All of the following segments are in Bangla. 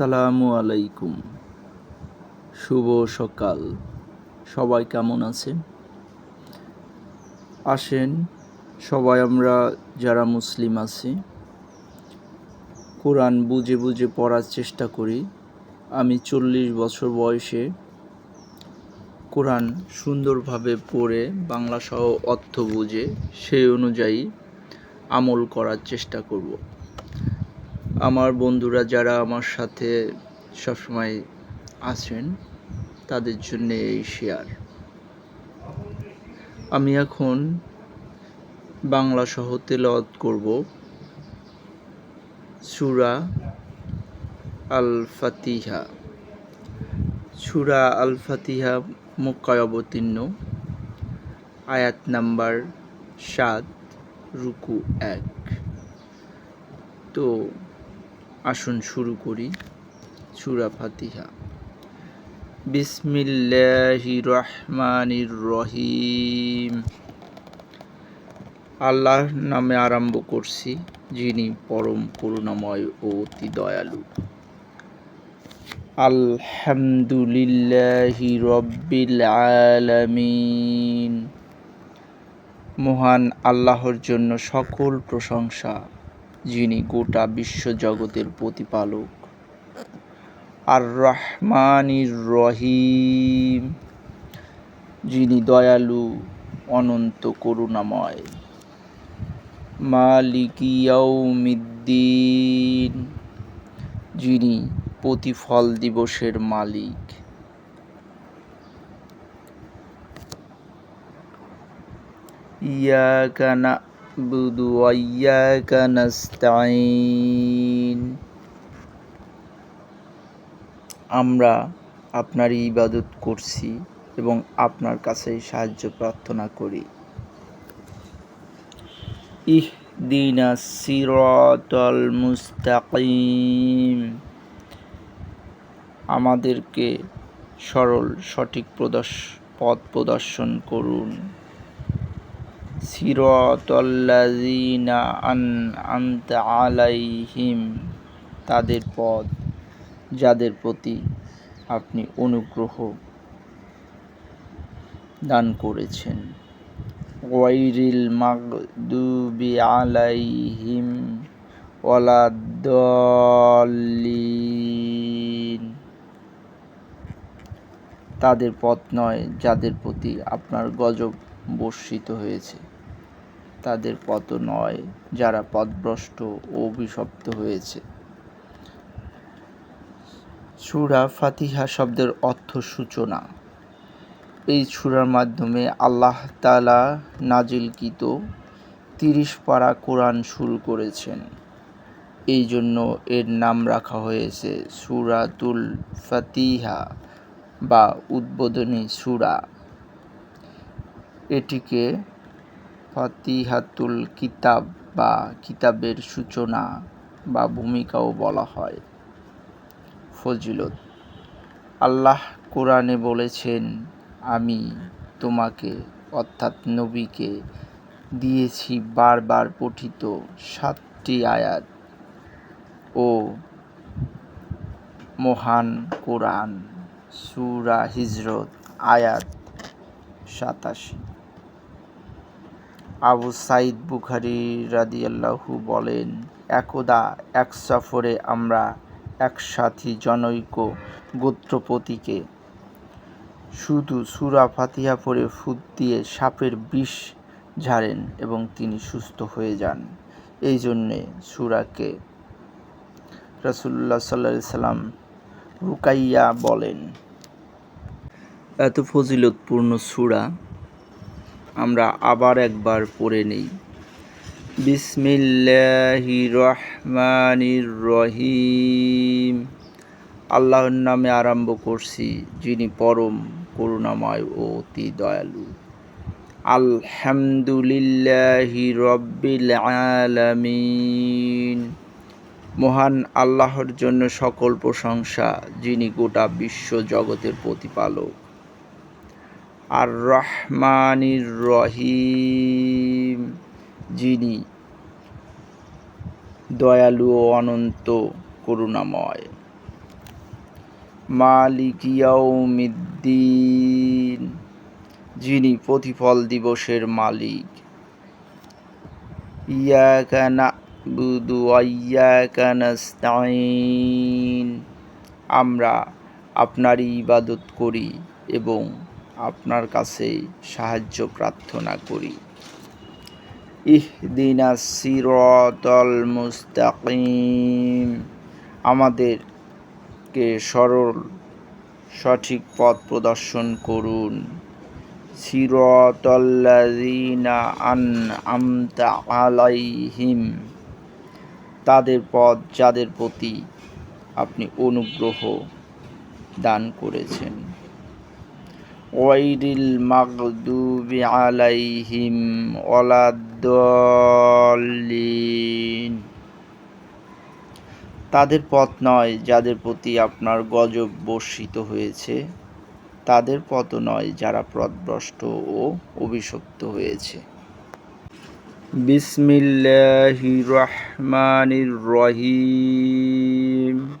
আসসালামু আলাইকুম। শুভ সকাল। সবাই কেমন আছেন? আসেন, সবাই আমরা যারা মুসলিম আছি, কোরআন বুঝে বুঝে পড়ার চেষ্টা করি। আমি চল্লিশ বছর বয়সে কোরআন সুন্দরভাবে পড়ে বাংলা সহ অর্থ বুঝে, সেই অনুযায়ী আমল করার চেষ্টা করব। আমার বন্ধুরা যারা আমার সাথে সবসময় আছেন, তাদের জন্য এই শেয়ার। আমি এখন বাংলা সহ তেলাওয়াত করব সুরা আল ফাতিহা সুরা আল ফাতিহা মক্কায় অবতীর্ণ, আয়াত নাম্বার সাত, রুকু এক। তো আসুন শুরু করি। সুরা ফাতিহা। বিসমিল্লাহি রহমানির রহিম। আল্লাহর নামে আরম্ভ করছি, যিনি পরম করুণাময় ও অতি দয়ালু। আলহামদুলিল্লাহি রব্বিল আলামিন। মহান আল্লাহর জন্য সকল প্রশংসা। যিনি গোটা বিশ্বজগতের প্রতিপালক। আর রহমানির রহিম যিনি দয়ালু, অনন্ত করুণাময়। মালিকিয়াউমিদ্দিন যিনি প্রতিফল দিবসের মালিক। ইয়াকা না'বুদু ওয়া ইয়াকা আমরা আপনার ইবাদত করছি এবং আপনার কাছে সাহায্য প্রার্থনা করি। ইহদিনা সিরাতাল মুস্তাকিম। আমাদেরকে সরল সঠিক প্রদর্শ, পথ প্রদর্শন করুন। আন আনতা আলাইহিম, তাদের পদ যাদের প্রতি আপনি অনুগ্রহ দান করেছেন। ওয়াইরিল মাগদুবি আলাইহিম ওয়ালাদ্দলিন তাদের পথ নয়, যাদের প্রতি আপনার গজব বর্ষিত হয়েছে। তাদের পথ নয়, যারা পথভ্রষ্ট ও অভিশপ্ত হয়েছে। সুরা ফাতিহা শব্দের অর্থ সূচনা। এই সুরার মাধ্যমে আল্লাহ তালা নাজিলকৃত তিরিশ পারা কোরআন শুরু করেছেন। এই জন্য এর নাম রাখা হয়েছে সুরাতুল ফাতিহা বা উদ্বোধনী সুরা। এটিকে ফাতিহাতুল কিতাব বা কিতাবের সূচনা বা ভূমিকাও বলা হয়। ফজিলত, আল্লাহ কোরআনে বলেছেন, আমি তোমাকে, অর্থাৎ নবীকে, দিয়েছি বারবার পঠিত সাতটি আয়াত ও মহান কোরআন। সুরা হিজরত, আয়াত সাতাশি। আবু সাইদ বুখারি রাদিয়াল্লাহু বলেন, একদা, এক সফরে আমরা এক সাথী জনৈক গোত্রপতিকে শুধু সুরা ফাতিহা পরে ফুট দিয়ে সাপের বিষ ঝাড়েন এবং তিনি সুস্থ হয়ে যান। এই জন্যে সুরাকে রাসুল্লাহ সাল্লা সাল্লাম রুকাইয়া বলেন। এত ফজিলতপূর্ণ সুরা আমরা আবার একবার পড়ে নেই। বিসমিল্লাহি রহমানির রহিম আল্লাহর নামে আরম্ভ করছি, যিনি পরম করুণাময় ও অতি দয়ালু। আলহামদুলিল্লাহি রব্বিল আলামিন। মহান আল্লাহর জন্য সকল প্রশংসা, যিনি গোটা বিশ্ব জগতের প্রতিপালক। আর রহমানির রহিম যিনি দয়ালু ও অনন্ত করুণাময়। মালিক ইয়াউমিদ্দিন, যিনি প্রতিফল দিবসের মালিক। ইয়াকা নাবুদু ওয়া ইয়াকা নাস্তাইন আমরা আপনারই ইবাদত করি এবং আপনার কাছে সাহায্য প্রার্থনা করি। ইহদিনা সিরতল মুস্তাকিম। আমাদেরকে সরল, সঠিক পথ প্রদর্শন করুন। সিরতল্লাযিনা আন আমতা আলাইহিম। তাদের পথ যাদের প্রতি আপনি অনুগ্রহ দান করেছেন। ওয়াইরিল মাগদুবি আলাইহিম ওয়ালাদ্দলিন তাদের পথ নয় যাদের প্রতি আপনার গজব বর্ষিত হয়েছে। তাদের পথ নয় যারা পথভ্রষ্ট ও অভিশপ্ত হয়েছে। বিসমিল্লাহি রহমানির রহিম।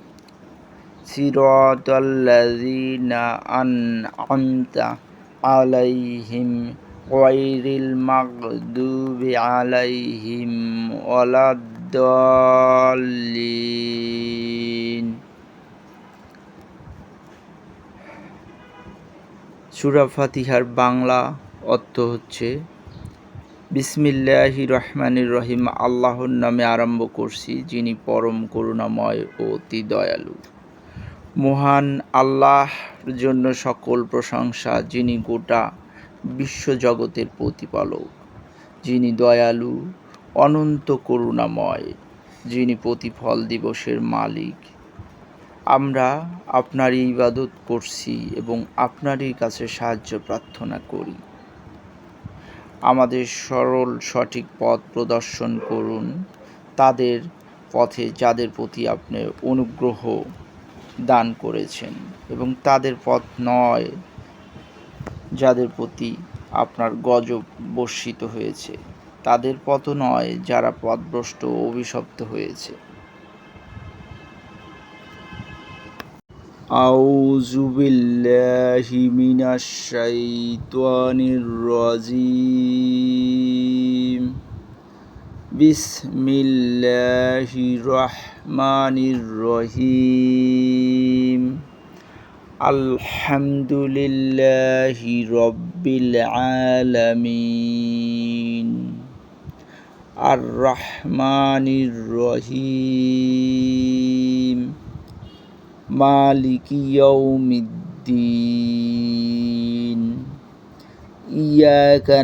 সিরাতাল্লাযিনা আন'আমতা আলাইহিম গায়রিল মাগদুবি আলাইহিম ওয়ালাদ্দল্লিন। সূরা ফাতিহার বাংলা অর্থ হচ্ছে, বিসমিল্লাহি রহমানির রহিম, আল্লাহর নামে আরম্ভ করছি যিনি পরম করুণাময় ও অতি দয়ালু। মহান আল্লাহর জন্য সকল প্রশংসা, যিনি গোটা বিশ্বজগতের প্রতিপালক। যিনি দয়ালু, অনন্ত করুণাময়। যিনি প্রতিফল দিবসের মালিক। আমরা আপনারই ইবাদত করছি এবং আপনারই কাছে সাহায্য প্রার্থনা করি। আমাদের সরল সঠিক পথ প্রদর্শন করুন। তাদের পথে যাদের প্রতি আপনি অনুগ্রহ দান করেছেন এবং তাদের পথ নয় যাদের প্রতি আপনার গজব বর্ষিত হয়েছে। তাদের পথ নয় যারা পথভ্রষ্ট অভিশপ্ত হয়েছে। বিল্লাহি মিনাশ শাইতানির রাজিম। বিসমিল্লাহির রহমানির রহিম আলহামদুলিল্লাহি রব্বিল আলামিন। আর রহমানির রহিম মালিক ইয়াউমিদ্দিন। ইয়াকা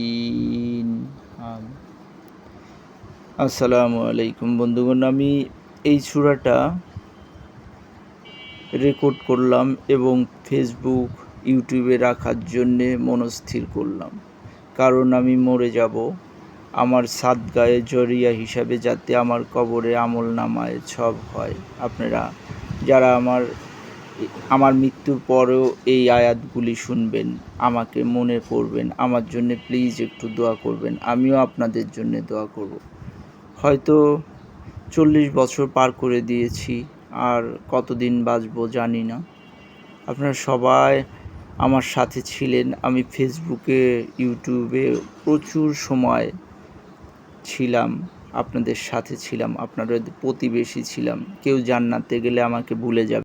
আসসালামু আলাইকুম বন্ধুগণ, আমি এই সূরাটা রেকর্ড করলাম এবং ফেসবুক ইউটিউবে রাখার জন্যে মনস্থির করলাম। কারণ আমি মরে যাব, আমার সাত গায়ে জরিয়া হিসাবে যাতে আমার কবরে আমল নামায় সব হয়। আপনারা যারা আমার আমার মৃত্যুর পরেও এই আয়াতগুলি শুনবেন, আমাকে মনে করবেন, আমার জন্য প্লিজ একটু দোয়া করবেন, আমিও আপনাদের জন্য দোয়া করব। হয়তো চল্লিশ বছর পার করে দিয়েছি, আর কতদিন বাঁচবো জানি না। আপনারা সবাই আমার সাথে ছিলেন। আমি ফেসবুকে, ইউটিউবে প্রচুর সময় ছিলাম, আপনাদের সাথে ছিলাম, আপনাদের প্রতিবেশী ছিলাম। কেউ জান্নাতে গেলে আমাকে ভুলে যাবে।